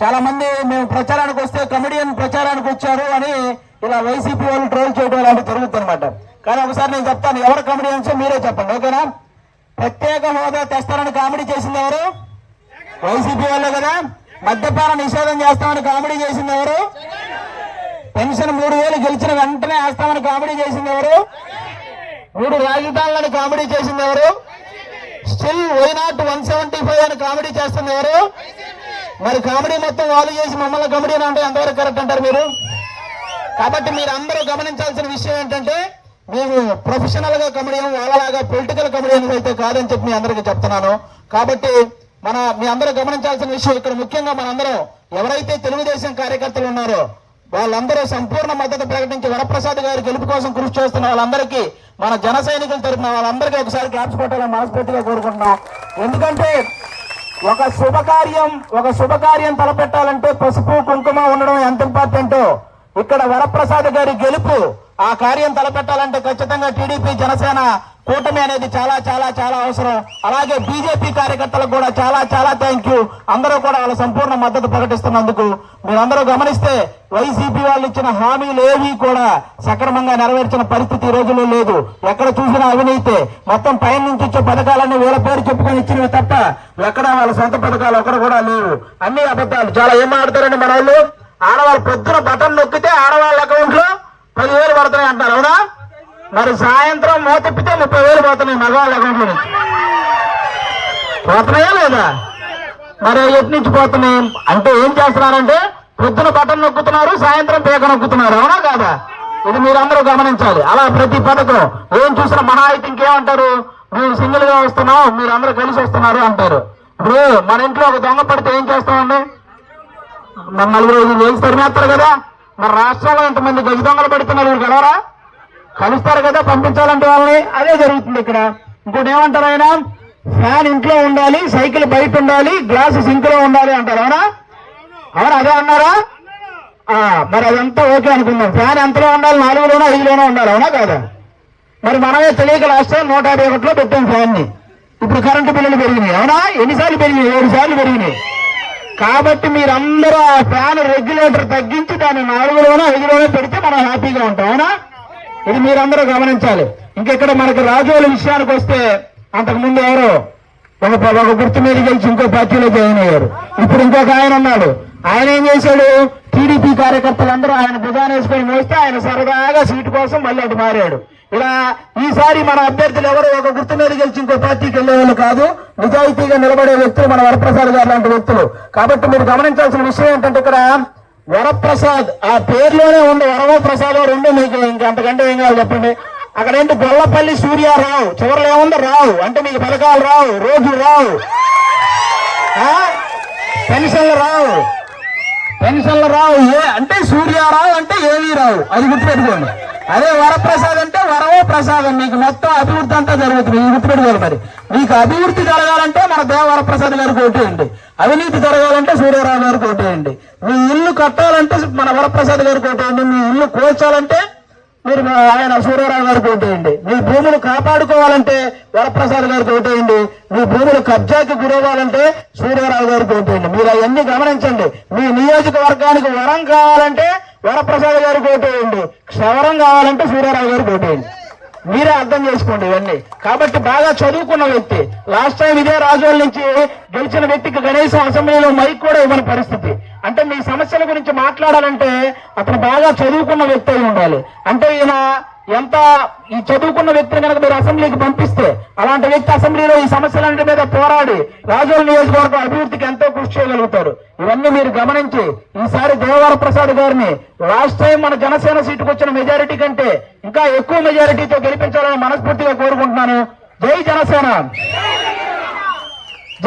చాలా మంది మేము ప్రచారానికి వస్తే కమెడియన్ ప్రచారానికి వచ్చారు అని ఇలా వైసీపీ వాళ్ళు ట్రోల్ చేయడం లాంటివి జరుగుతుందన్నమాట. కానీ ఒకసారి నేను చెప్తాను ఎవరు కమెడియన్స్ మీరే చెప్పండి ఓకేనా? ప్రత్యేక హోదా తెస్తారని కామెడీ చేసింది ఎవరు? వైసీపీ వాళ్ళే కదా. మద్యపాన నిషేధం చేస్తామని కామెడీ చేసింది ఎవరు? పెన్షన్ మూడు వేలు గెలిచిన వెంటనే వేస్తామని కామెడీ చేసింది ఎవరు? మూడు రాజధానులను కామెడీ చేసింది ఎవరు? Still why not one seventy five అని కామెడీ చేస్తుంది ఎవరు? మరి కామెడీ మొత్తం వాళ్ళు చేసి మమ్మల్ని కామెడీ అంటే ఎంతవరకు కరెక్ట్ అంటారు మీరు? కాబట్టి మీరు అందరూ గమనించాల్సిన విషయం ఏంటంటే మేము ప్రొఫెషనల్గా కమెడియన్ వాళ్ళలాగా పొలిటికల్ కమెడియన్స్ అయితే కాదని చెప్పి మీ అందరికీ చెప్తున్నాను. కాబట్టి మన మీ అందరూ గమనించాల్సిన విషయం ఇక్కడ ముఖ్యంగా మనందరం ఎవరైతే తెలుగుదేశం కార్యకర్తలు ఉన్నారో వాళ్ళందరూ సంపూర్ణ మద్దతు ప్రకటించి వరప్రసాద్ గారి గెలుపు కోసం కృషి చేస్తున్న వాళ్ళందరికీ మన జన సైనికుల తరఫున వాళ్ళందరికీ ఒకసారి క్లాప్స్ కొట్టాలని మనస్ఫూర్తిగా కోరుకుంటున్నాం. ఎందుకంటే ఒక శుభకార్యం ఒక శుభకార్యం తలపెట్టాలంటే పసుపు కుంకుమ ఉండడం ఎంత ఇంపార్టెంటో. ఇక్కడ వరప్రసాద్ గారి గెలుపు ఆ కార్యం తలపెట్టాలంటే ఖచ్చితంగా టీడీపీ జనసేన కూటమి అనేది చాలా చాలా చాలా అవసరం. అలాగే బీజేపీ కార్యకర్తలకు కూడా చాలా చాలా థ్యాంక్ యూ అందరూ కూడా వాళ్ళ సంపూర్ణ మద్దతు ప్రకటిస్తున్నందుకు మీరందరూ గమనిస్తే వైసీపీ వాళ్ళు ఇచ్చిన హామీలు ఏవి కూడా సక్రమంగా నెరవేర్చిన పరిస్థితి ఈ రోజుల్లో లేదు. ఎక్కడ చూసినా అవినీతి. మొత్తం పైన నుంచి వచ్చే పథకాలన్నీ వీళ్ళ పేరు చెప్పుకొని ఇచ్చినవి తప్ప ఎక్కడ వాళ్ళ సొంత పథకాలు ఎక్కడ కూడా లేవు. అన్ని అబద్ధాలు. చాలా ఏం ఆడతారండి మన వాళ్ళు ఆడవాళ్ళు పొద్దున బటన్ నొక్కితే ఆడవాళ్ళ అకౌంట్లో పదివేలు పడుతున్నాయి అంటారు అవునా? మరి సాయంత్రం మోతెప్పితే ముప్పై వేలు పోతున్నాయి మగవాళ్ళ అకౌంట్లో నుంచి పోతున్నాయా లేదా? మరి ఎటు నుంచి పోతున్నాయి? అంటే ఏం చేస్తున్నారంటే పొద్దున బటన్ నొక్కుతున్నారు సాయంత్రం పేక నొక్కుతున్నారు. అవునా కాదా? ఇది మీరందరూ గమనించాలి. అలా ప్రతి పథకం. ఏం చూసినా మహా అయితే ఇంకేమంటారు? మేము సింగిల్గా వస్తున్నాం మీరు అందరూ కలిసి వస్తున్నారు అంటారు. ఇప్పుడు మన ఇంట్లో ఒక దొంగ పడితే ఏం చేస్తామండి? మన నలుగురు ఐదు వేలు తరిమేస్తారు కదా. మన రాష్ట్రంలో ఇంతమంది గజ దొంగలు పడితే నలుగురు కలవరా కలుస్తారు కదా పంపించాలంటే వాళ్ళని. అదే జరుగుతుంది ఇక్కడ. ఇంకోటి ఏమంటారు ఆయన? ఫ్యాన్ ఇంట్లో ఉండాలి సైకిల్ బయట ఉండాలి గ్లాసు సింక్లో ఉండాలి అంటారు. అవునా? అవునా? అదే అన్నారా? ఆ, మరి అదంతా ఓకే అనుకుందాం. ఫ్యాన్ ఎంతలో ఉండాలి? నాలుగులోనో ఐదులోనో ఉండాలి. అవునా కాదా? మరి మనమే తెలియక లాస్ట్ నూట యాభై ఒకటిలో పెట్టాం ఫ్యాన్ని ఇప్పుడు కరెంటు బిల్లులు పెరిగినాయి. అవునా? ఎన్నిసార్లు పెరిగినాయి? ఏడు సార్లు పెరిగినాయి. కాబట్టి మీరందరూ ఆ ఫ్యాన్ రెగ్యులేటర్ తగ్గించి దాన్ని నాలుగులోనో ఐదులోనో పెడితే మనం హ్యాపీగా ఉంటాం. అవునా? ఇది మీరందరూ గమనించాలి. ఇంకెక్కడ మనకి రాజోల విషయానికి వస్తే అంతకు ముందు ఎవరు? ఒక ఒక గుర్తు మీద గెలిచి ఇంకో పార్టీలో జాయిన్ అయ్యారు. ఇప్పుడు ఇంకొక ఆయన ఉన్నాడు. ఆయన ఏం చేశాడు? టీడీపీ కార్యకర్తలందరూ ఆయన భుజాన వేసుకొని మోస్తే ఆయన సరదాగా సీటు కోసం మళ్ళీ అటు మారాడు. ఇలా ఈసారి మన అభ్యర్థులు ఎవరు ఒక గుర్తు మీద గెలిచి ఇంకో పార్టీకి వెళ్ళేవాళ్ళు కాదు నిజాయితీగా నిలబడే వ్యక్తులు మన వరప్రసాద్ గారు లాంటి వ్యక్తులు. కాబట్టి మీరు గమనించాల్సిన విషయం ఏంటంటే ఇక్కడ వరప్రసాద్ ఆ పేరులోనే ఉంది వరవ ప్రసాద్ రెండు మీకు ఇంకంతకంటే ఏం కావాలి చెప్పండి. అక్కడ ఏంటి గొల్లపల్లి సూర్యారావు చివరిలో ఏముంది? రావు. అంటే మీకు పథకాలు రావు రోడ్లు రావు. పెన్షన్లు రావు. పెన్షన్లు రావు. ఏ? అంటే సూర్యారావు అంటే ఏవీ రావు. అది గుర్తుపెట్టుకోండి. అదే వరప్రసాద్ అంటే వరవో ప్రసాదం. మీకు మొత్తం అభివృద్ధి అంతా జరుగుతుంది. ఈ గుర్తుపెట్టుకోవాలి మరి. మీకు అభివృద్ధి జరగాలంటే మన దేవ వరప్రసాద్ గారికి ఓటేయండి అవినీతి జరగాలంటే సూర్యరావు గారికి ఓటేయండి మీ ఇల్లు కట్టాలంటే మన వరప్రసాద్ గారికి ఓటేయండి మీ ఇల్లు కోల్చాలంటే మీరు ఆయన సూర్యరావు గారికి ఓటేయండి మీ భూములు కాపాడుకోవాలంటే వరప్రసాద్ గారికి ఓటేయండి మీ భూములు కబ్జాకి గురవ్వాలంటే సూర్యరావు గారికి ఓటేయండి మీరు అవన్నీ గమనించండి. మీ నియోజకవర్గానికి వరం కావాలంటే వరప్రసాద్ గారికి ఓటేయండి క్షవరం కావాలంటే సూర్యరావు గారికి ఓటేయండి మీరే అర్థం చేసుకోండి ఇవన్నీ. కాబట్టి బాగా చదువుకున్న వ్యక్తి లాస్ట్ టైం ఇదే రాజోల నుంచి గెలిచిన వ్యక్తికి కనీసం అసెంబ్లీలో మైక్ కూడా ఇవ్వని పరిస్థితి. అంటే మీ సమస్యల గురించి మాట్లాడాలంటే అతను బాగా చదువుకున్న వ్యక్తి అయి ఉండాలి. అంటే ఈయన ఎంత ఈ చదువుకున్న వ్యక్తిని కనుక మీరు అసెంబ్లీకి పంపిస్తే అలాంటి వ్యక్తి అసెంబ్లీలో ఈ సమస్యలన్నిటి మీద పోరాడి రాజోల నియోజకవర్గం అభివృద్ధికి ఎంతో కృషి చేయగలుగుతారు ఇవన్నీ మీరు గమనించి ఈసారి దేవవర ప్రసాద్ గారిని లాస్ట్ టైం మన జనసేన సీటుకు వచ్చిన మెజారిటీ కంటే ఇంకా ఎక్కువ మెజారిటీతో గెలిపించాలని మనస్ఫూర్తిగా కోరుకుంటున్నాను. జై జనసేన!